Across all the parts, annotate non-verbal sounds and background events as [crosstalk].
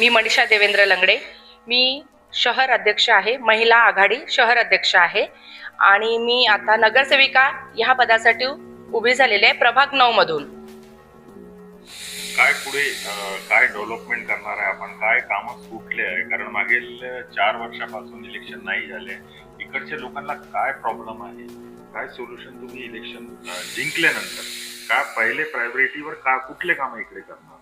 मी मनीषा देवेंद्र लंगडे. मी शहर अध्यक्ष आहे. महिला आघाडी शहर अध्यक्ष आहे. आणि मी आता नगरसेविका ह्या पदासाठी उभी झालेली आहे प्रभाग नऊ मधून. काय पुढे काय डेव्हलपमेंट करणार आहे आपण? काय कामं सुटले आहे? कारण मागील चार वर्षापासून इलेक्शन नाही झाले. इकडच्या लोकांना काय प्रॉब्लेम आहे? काय सोल्युशन तुम्ही इलेक्शन जिंकल्यानंतर? काय पहिले प्रायोरिटीवर का कुठले काम इकडे करणार?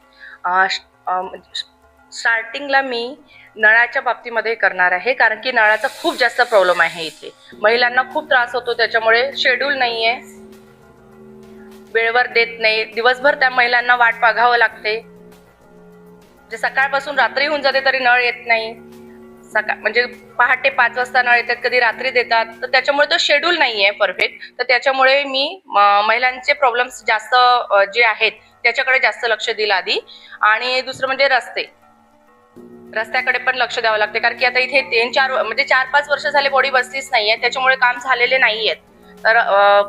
स्टार्टिंगला मी नळाच्या बाबतीमध्ये करणार आहे कारण की नळाचा खूप जास्त प्रॉब्लेम आहे इथे. महिलांना खूप त्रास होतो त्याच्यामुळे शेड्यूल नाही आहे वेळेवर देत नाही. दिवसभर त्या महिलांना वाट पाघावं लागते. जे सकाळपासून रात्री होऊन जाते तरी नळ येत नाही. सकाळ म्हणजे पहाटे पाच वाजता नळ येतात कधी रात्री देतात. तर त्याच्यामुळे तो शेड्यूल नाही आहे परफेक्ट तर त्याच्यामुळे मी म- महिलांचे प्रॉब्लेम्स जास्त जे आहेत त्याच्याकडे जास्त लक्ष दिलं आधी. आणि दुसरं म्हणजे रस्ते. रस्त्याकडे पण लक्ष द्यावं लागते कारण की आता इथे तीन चार म्हणजे चार पाच वर्ष झाले बॉडी बसतीच नाहीये त्याच्यामुळे काम झालेले नाहीयेत. तर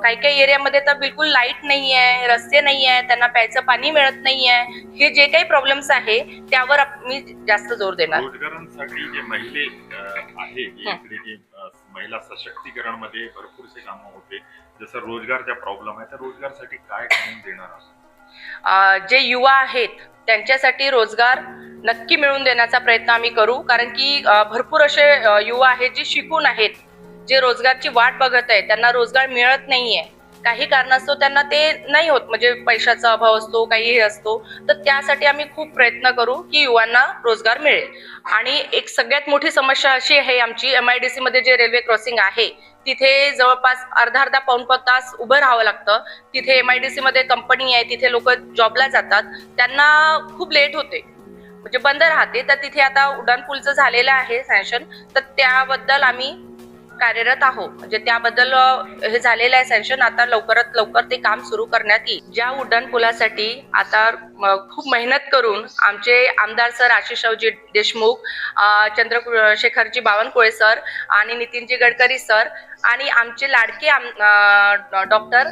काही काही एरियामध्ये तर बिलकुल लाइट नाही आहे रस्ते नाही आहे त्यांना प्यायचं पाणी मिळत नाही आहे हे जे काही प्रॉब्लेम्स आहे त्यावर मी जास्त जोर देणार. रोजगारांसाठी जे महिले आहे महिला सशक्तीकरणमध्ये भरपूरसे कामं होते जसं रोजगारचा प्रॉब्लेम आहे तर रोजगारसाठी काय करून देणार जे युवा आहेत त्यांच्यासाठी रोजगार नक्की मिळवून देण्याचा प्रयत्न आम्ही करू. कारण की भरपूर असे युवा आहेत जे शिकून आहेत जे रोजगारची वाट बघत आहेत. त्यांना रोजगार मिळत नाहीये. काही कारणास्तव त्यांना ते नाही होत. म्हणजे पैशाचा अभाव असतो काही हे असतो. तर त्यासाठी आम्ही खूप प्रयत्न करू की युवांना रोजगार मिळेल. आणि एक सगळ्यात मोठी समस्या अशी आहे आमची एम आय डी सी मध्ये जे रेल्वे क्रॉसिंग आहे तिथे जवळपास अर्धा अर्धा पाऊण पाऊण तास उभं राहावं लागतं. तिथे एम आय डी सी मध्ये कंपनी आहे तिथे लोक जॉबला जातात. त्यांना खूप लेट होते. म्हणजे बंद राहते. तर तिथे आता उड्डाणपूलचं झालेलं आहे सँक्शन तर त्याबद्दल आम्ही कार्यरत आहोत. म्हणजे त्याबद्दल हे झालेलं आहे सँक्शन आता लवकरात लवकर ते काम सुरू करण्यात येईल. ज्या उड्डाणपुलासाठी आता खूप मेहनत करून आमचे आमदार सर आशिषरावजी देशमुख चंद्र चंद्रशेखरजी बावनकुळे सर आणि नितीनजी गडकरी सर आणि आमचे लाडके आम डॉक्टर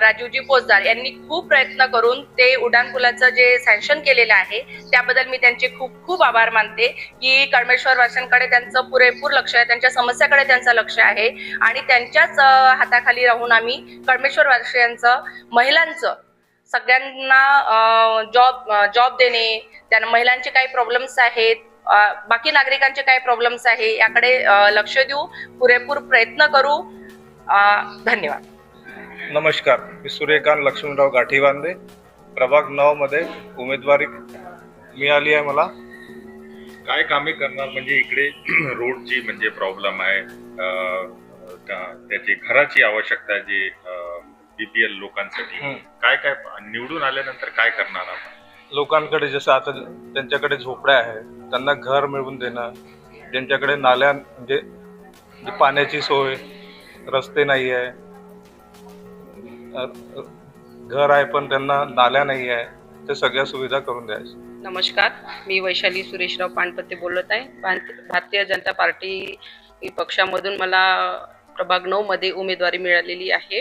राजीवजी पोजदार यांनी खूप प्रयत्न करून ते उड्डाणपुलाचं जे सँक्शन केलेलं आहे त्याबद्दल मी त्यांचे खूप खूप आभार मानते की कळमेश्वर वाशांकडे त्यांचं पुरेपूर लक्ष आहे त्यांच्या समस्याकडे त्यांचं लक्ष आहे आणि त्यांच्याच हाताखाली राहून आम्ही कळमेश्वर वाशांचं महिलांचं सगळ्यांना जॉब जॉब देणे त्यांना महिलांचे काही प्रॉब्लेम्स आहेत बाकी नागरिकांचे काय प्रॉब्लेम्स आहे याकडे लक्ष देऊ पुरेपूर प्रयत्न करू. धन्यवाद. नमस्कार. मी सूर्यकांत लक्ष्मणराव गाठीवांदे प्रभाग नऊ मध्ये उमेदवारी मिळाली आहे मला. काय कामे करणार? म्हणजे इकडे [clears throat] रोडची म्हणजे प्रॉब्लेम आहे. त्याची घराची आवश्यकता आहे जी बीपीएल लोकांसाठी. काय काय निवडून आल्यानंतर काय करणार आपण? लोकांकडे जसं आता त्यांच्याकडे झोपड्या आहे त्यांना घर मिळवून देणं ज्यांच्याकडे नाल्या म्हणजे जे पाण्याची सोय रस्ते नाही आहे घर आहे पण त्यांना नाल्या नाही आहे ते सगळ्या सुविधा करून द्यायच्या. नमस्कार मी वैशाली सुरेशराव पानपत्ते बोलत आहे. भारतीय जनता पार्टी पक्षामधून मला प्रभाग नऊ मध्ये उमेदवारी मिळालेली आहे.